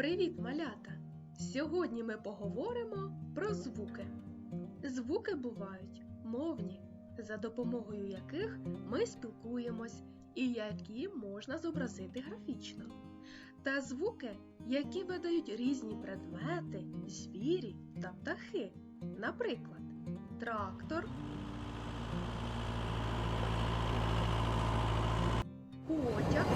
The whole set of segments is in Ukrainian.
Привіт, малята! Сьогодні ми поговоримо про звуки. Звуки бувають мовні, за допомогою яких ми спілкуємось і які можна зобразити графічно. Та звуки, які видають різні предмети, звірі та птахи. Наприклад, трактор, потяг,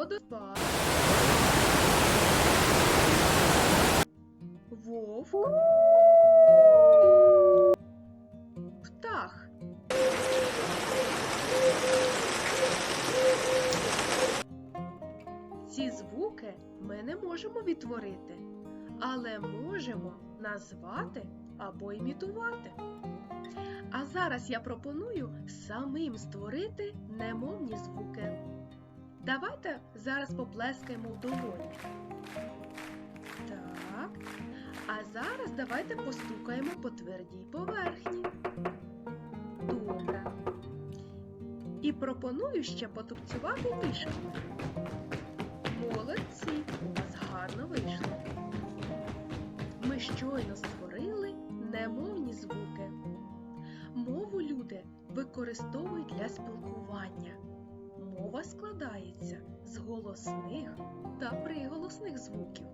водоспад, вовк, птах. Ці звуки ми не можемо відтворити, але можемо назвати або імітувати. А зараз я пропоную самим створити немовні звуки. Давайте зараз поплескаємо в долоні. Так. А зараз давайте постукаємо по твердій поверхні. Добре. І пропоную ще потупцювати ніжками. Молодці, у вас гарно вийшло. Ми щойно створили немовні звуки. Мову люди використовують для спілкування. Мова складається з голосних та приголосних звуків.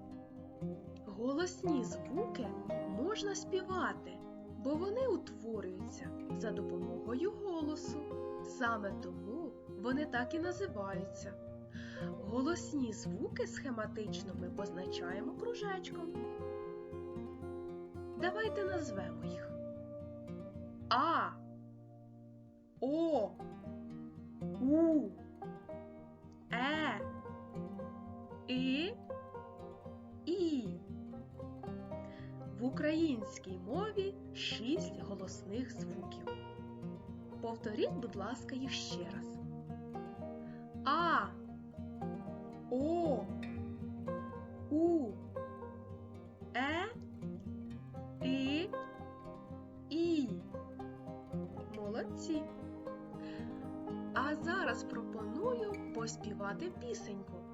Голосні звуки можна співати, бо вони утворюються за допомогою голосу. Саме тому вони так і називаються. Голосні звуки схематично ми позначаємо кружечком. Давайте назвемо їх. А, О, У, І, І. В українській мові шість голосних звуків. Повторіть, будь ласка, їх ще раз. А, О, У, Е, І, І. Молодці. А зараз пропоную поспівати пісеньку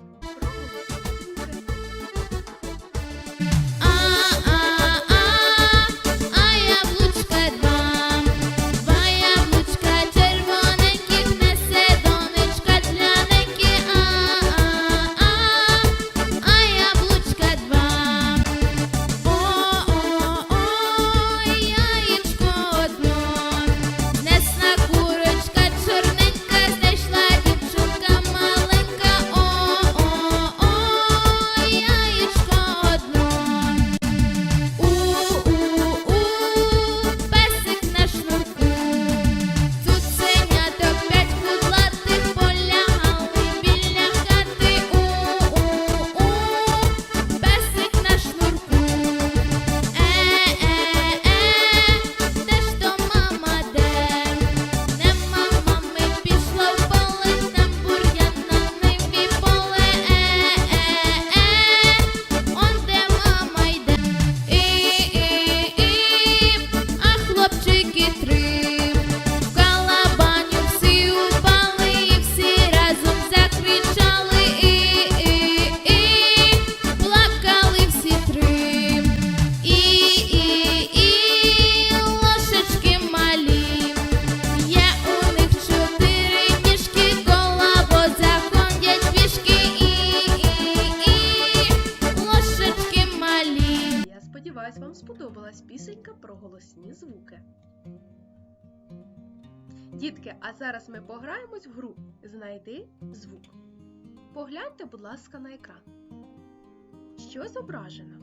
Дітки, а зараз ми пограємось в гру Знайди звук. Погляньте, будь ласка, на екран. Що зображено?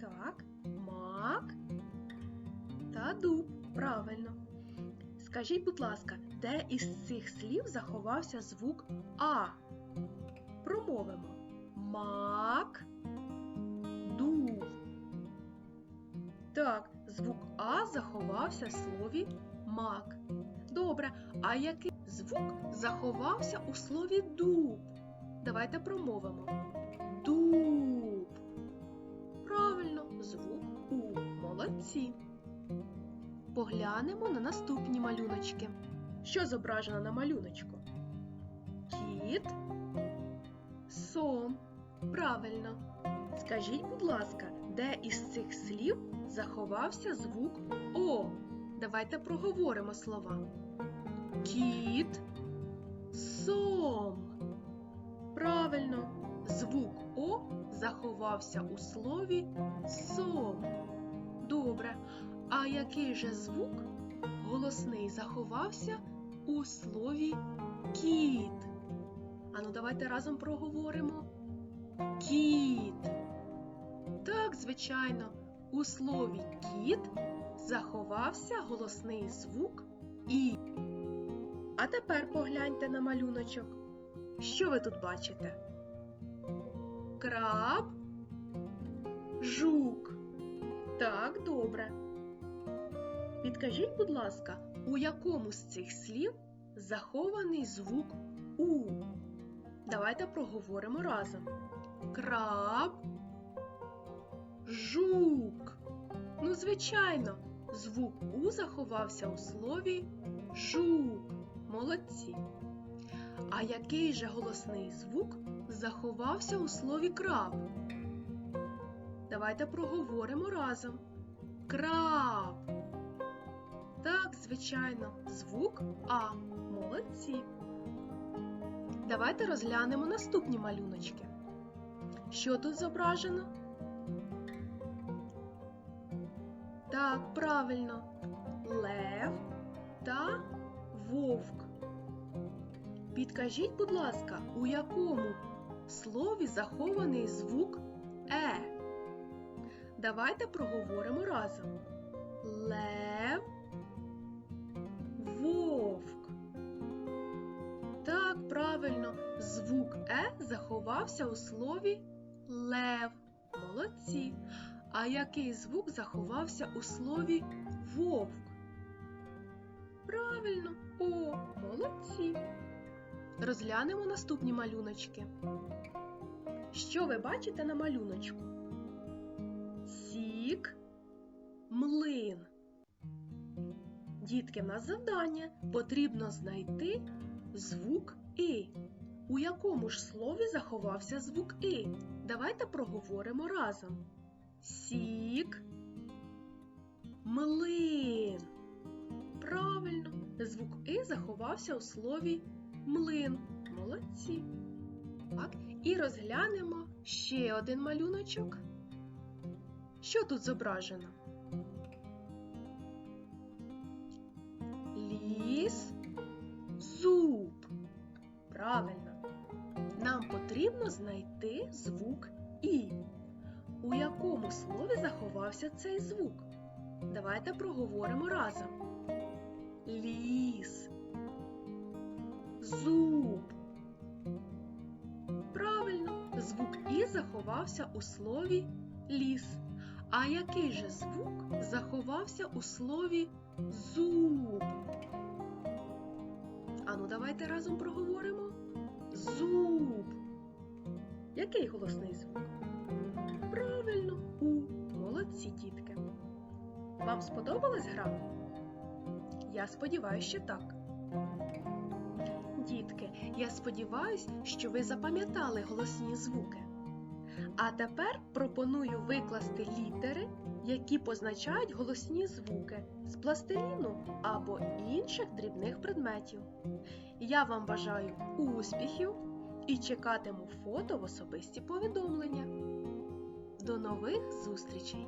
Так, мак та дуб. Правильно. Скажіть, будь ласка, де із цих слів заховався звук А? Промовимо. Мак. Дуб. Так, звук А заховався в слові мак. Добре, а який звук заховався у слові дуб? Давайте промовимо. Дуб. Правильно, звук У. Молодці. Поглянемо на наступні малюночки. Що зображено на малюночку? Кіт, Сом. Правильно. Скажіть, будь ласка, де із цих слів заховався звук О? Давайте проговоримо слова. Кіт. Сом. Правильно. Звук О заховався у слові сом. Добре. А який же звук голосний заховався у слові кіт? Ану, давайте разом проговоримо. Кіт. Так, звичайно, у слові кіт заховався голосний звук І. А тепер погляньте на малюночок. Що ви тут бачите? Краб, жук. Так, добре. Підкажіть, будь ласка, у якому з цих слів захований звук У? Давайте проговоримо разом. Краб, жук. Ну, звичайно, звук У заховався у слові жук. Молодці. А який же голосний звук заховався у слові краб? Давайте проговоримо разом. Краб. Так, звичайно, звук А. Молодці. Давайте розглянемо наступні малюночки. Що тут зображено? Так, правильно. Лев та вовк. Підкажіть, будь ласка, у якому слові захований звук Е? Давайте проговоримо разом. Лев, вовк. Так, правильно, звук Е заховався у слові лев. Молодці. А який звук заховався у слові вовк? Правильно, О, молодці. Розглянемо наступні малюночки. Що ви бачите на малюночку? Сік, млин. Дітки, в нас завдання потрібно знайти звук І. У якому ж слові заховався звук І? Давайте проговоримо разом. Сік, млин. Правильно, звук І заховався у слові млин. Молодці. Так, і розглянемо ще один малюночок. Що тут зображено? Ліс, зуб. Правильно. Нам потрібно знайти звук І. У якому слові заховався цей звук? Давайте проговоримо разом. Ліс. Зуб. Правильно, звук І заховався у слові ліс. А який же звук заховався у слові зуб? Ану, давайте разом проговоримо. Зуб. Який голосний звук? Молодці, дітки. Вам сподобалась гра? Я сподіваюся, що так. Дітки, я сподіваюся, що ви запам'ятали голосні звуки. А тепер пропоную викласти літери, які позначають голосні звуки з пластиліну або інших дрібних предметів. Я вам бажаю успіхів і чекатиму фото в особисті повідомлення. До нових зустрічей!